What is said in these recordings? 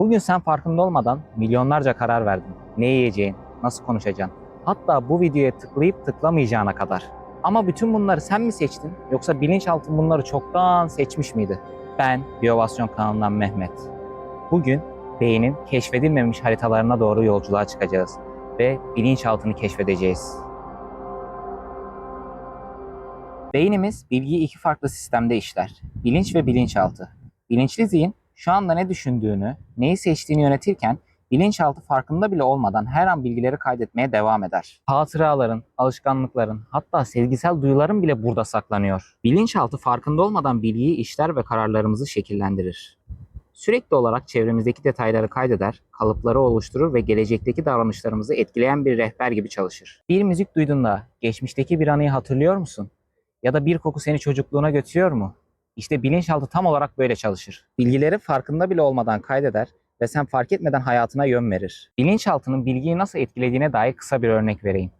Bugün sen farkında olmadan milyonlarca karar verdin. Ne yiyeceğin, nasıl konuşacaksın. Hatta bu videoya tıklayıp tıklamayacağına kadar. Ama bütün bunları sen mi seçtin yoksa bilinçaltın bunları çoktan seçmiş miydi? Ben Biyovasyon kanalından Mehmet. Bugün beynin keşfedilmemiş haritalarına doğru yolculuğa çıkacağız ve bilinçaltını keşfedeceğiz. Beynimiz bilgiyi iki farklı sistemde işler. Bilinç ve bilinçaltı. Bilinçli zihin şu anda ne düşündüğünü, neyi seçtiğini yönetirken bilinçaltı farkında bile olmadan her an bilgileri kaydetmeye devam eder. Hatıraların, alışkanlıkların, hatta sezgisel duyuların bile burada saklanıyor. Bilinçaltı farkında olmadan bilgiyi işler ve kararlarımızı şekillendirir. Sürekli olarak çevremizdeki detayları kaydeder, kalıpları oluşturur ve gelecekteki davranışlarımızı etkileyen bir rehber gibi çalışır. Bir müzik duyduğunda geçmişteki bir anıyı hatırlıyor musun? Ya da bir koku seni çocukluğuna götürüyor mu? İşte bilinçaltı tam olarak böyle çalışır. Bilgileri farkında bile olmadan kaydeder ve sen fark etmeden hayatına yön verir. Bilinçaltının bilgiyi nasıl etkilediğine dair kısa bir örnek vereyim.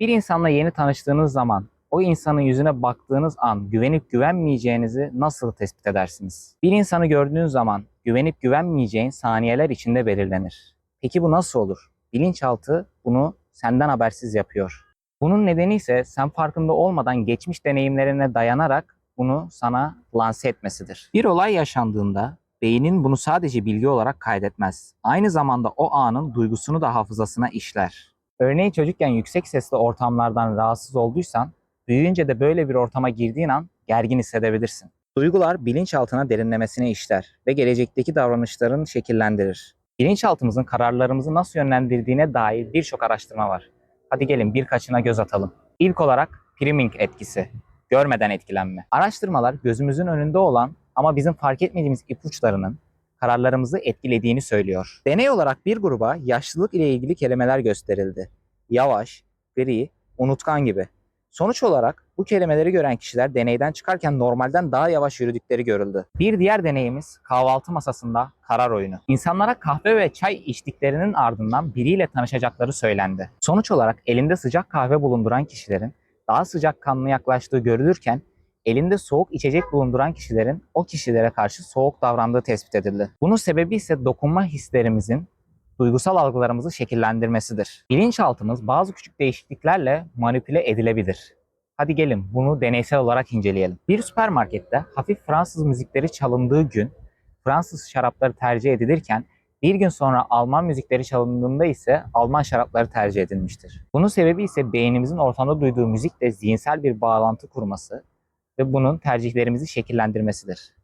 Bir insanla yeni tanıştığınız zaman o insanın yüzüne baktığınız an güvenip güvenmeyeceğinizi nasıl tespit edersiniz? Bir insanı gördüğünüz zaman güvenip güvenmeyeceğin saniyeler içinde belirlenir. Peki bu nasıl olur? Bilinçaltı bunu senden habersiz yapıyor. Bunun nedeni ise sen farkında olmadan geçmiş deneyimlerine dayanarak bunu sana lanse etmesidir. Bir olay yaşandığında beynin bunu sadece bilgi olarak kaydetmez. Aynı zamanda o anın duygusunu da hafızasına işler. Örneğin çocukken yüksek sesli ortamlardan rahatsız olduysan, büyüyünce de böyle bir ortama girdiğin an gergin hissedebilirsin. Duygular bilinçaltına derinlemesine işler ve gelecekteki davranışların şekillendirir. Bilinçaltımızın kararlarımızı nasıl yönlendirdiğine dair birçok araştırma var. Hadi gelin birkaçına göz atalım. İlk olarak priming etkisi, görmeden etkilenme. Araştırmalar gözümüzün önünde olan ama bizim fark etmediğimiz ipuçlarının kararlarımızı etkilediğini söylüyor. Deney olarak bir gruba yaşlılık ile ilgili kelimeler gösterildi. Yavaş, gri, unutkan gibi. Sonuç olarak bu kelimeleri gören kişiler deneyden çıkarken normalden daha yavaş yürüdükleri görüldü. Bir diğer deneyimiz kahvaltı masasında karar oyunu. İnsanlara kahve ve çay içtiklerinin ardından biriyle tanışacakları söylendi. Sonuç olarak elinde sıcak kahve bulunduran kişilerin daha sıcak kanlı yaklaştığı görülürken elinde soğuk içecek bulunduran kişilerin o kişilere karşı soğuk davrandığı tespit edildi. Bunun sebebi ise dokunma hislerimizin duygusal algılarımızı şekillendirmesidir. Bilinçaltımız bazı küçük değişikliklerle manipüle edilebilir. Hadi gelin bunu deneysel olarak inceleyelim. Bir süpermarkette hafif Fransız müzikleri çalındığı gün Fransız şarapları tercih edilirken bir gün sonra Alman müzikleri çalındığında ise Alman şarapları tercih edilmiştir. Bunun sebebi ise beynimizin ortamda duyduğu müzikle zihinsel bir bağlantı kurması ve bunun tercihlerimizi şekillendirmesidir.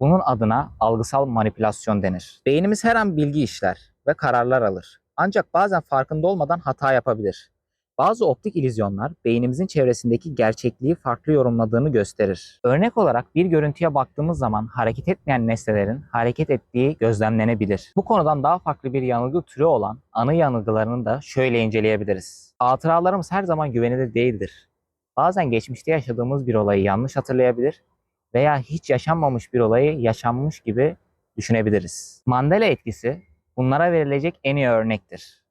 Bunun adına algısal manipülasyon denir. Beynimiz her an bilgi işler ve kararlar alır. Ancak bazen farkında olmadan hata yapabilir. Bazı optik illüzyonlar beynimizin çevresindeki gerçekliği farklı yorumladığını gösterir. Örnek olarak bir görüntüye baktığımız zaman hareket etmeyen nesnelerin hareket ettiği gözlemlenebilir. Bu konudan daha farklı bir yanılgı türü olan anı yanılgılarını da şöyle inceleyebiliriz. Hatıralarımız her zaman güvenilir değildir. Bazen geçmişte yaşadığımız bir olayı yanlış hatırlayabilir veya hiç yaşanmamış bir olayı yaşanmış gibi düşünebiliriz. Mandela etkisi bunlara verilecek en iyi örnektir.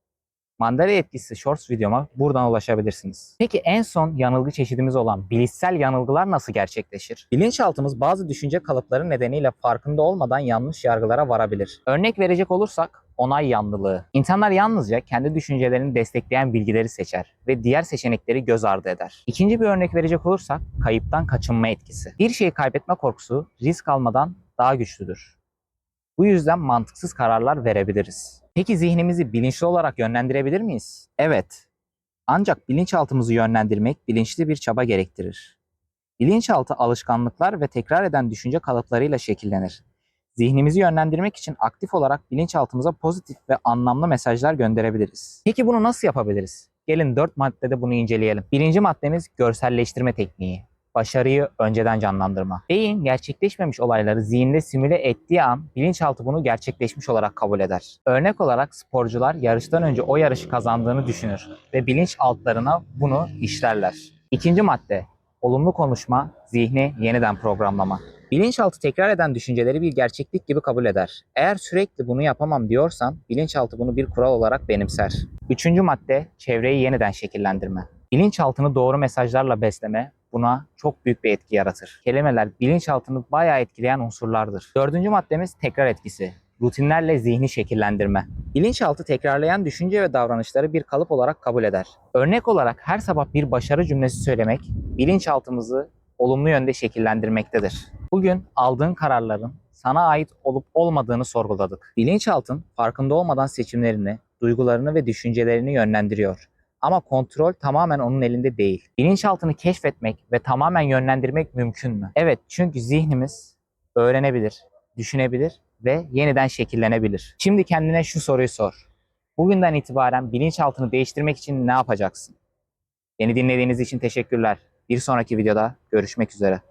Mandela etkisi Shorts videoma buradan ulaşabilirsiniz. Peki en son yanılgı çeşidimiz olan bilişsel yanılgılar nasıl gerçekleşir? Bilinçaltımız bazı düşünce kalıpları nedeniyle farkında olmadan yanlış yargılara varabilir. Örnek verecek olursak onay yanlılığı. İnsanlar yalnızca kendi düşüncelerini destekleyen bilgileri seçer ve diğer seçenekleri göz ardı eder. İkinci bir örnek verecek olursak kayıptan kaçınma etkisi. Bir şeyi kaybetme korkusu risk almadan daha güçlüdür. Bu yüzden mantıksız kararlar verebiliriz. Peki zihnimizi bilinçli olarak yönlendirebilir miyiz? Evet. Ancak bilinçaltımızı yönlendirmek bilinçli bir çaba gerektirir. Bilinçaltı alışkanlıklar ve tekrar eden düşünce kalıplarıyla şekillenir. Zihnimizi yönlendirmek için aktif olarak bilinçaltımıza pozitif ve anlamlı mesajlar gönderebiliriz. Peki bunu nasıl yapabiliriz? Gelin 4 maddede bunu inceleyelim. Birinci maddemiz görselleştirme tekniği. Başarıyı önceden canlandırma. Beyin gerçekleşmemiş olayları zihinde simüle ettiği an bilinçaltı bunu gerçekleşmiş olarak kabul eder. Örnek olarak sporcular yarıştan önce o yarışı kazandığını düşünür ve bilinçaltlarına bunu işlerler. İkinci madde olumlu konuşma, zihni yeniden programlama. Bilinçaltı tekrar eden düşünceleri bir gerçeklik gibi kabul eder. Eğer sürekli bunu yapamam diyorsan bilinçaltı bunu bir kural olarak benimser. Üçüncü madde çevreyi yeniden şekillendirme. Bilinçaltını doğru mesajlarla besleme buna çok büyük bir etki yaratır. Kelimeler bilinçaltını bayağı etkileyen unsurlardır. Dördüncü maddemiz tekrar etkisi. rutinlerle zihni şekillendirme. Bilinçaltı tekrarlayan düşünce ve davranışları bir kalıp olarak kabul eder. Örnek olarak her sabah bir başarı cümlesi söylemek bilinçaltımızı olumlu yönde şekillendirmektedir. Bugün aldığın kararların sana ait olup olmadığını sorguladık. Bilinçaltın farkında olmadan seçimlerini, duygularını ve düşüncelerini yönlendiriyor. Ama kontrol tamamen onun elinde değil. Bilinçaltını keşfetmek ve tamamen yönlendirmek mümkün mü? Evet, çünkü zihnimiz öğrenebilir, düşünebilir ve yeniden şekillenebilir. Şimdi kendine şu soruyu sor. Bugünden itibaren bilinçaltını değiştirmek için ne yapacaksın? Beni dinlediğiniz için teşekkürler. Bir sonraki videoda görüşmek üzere.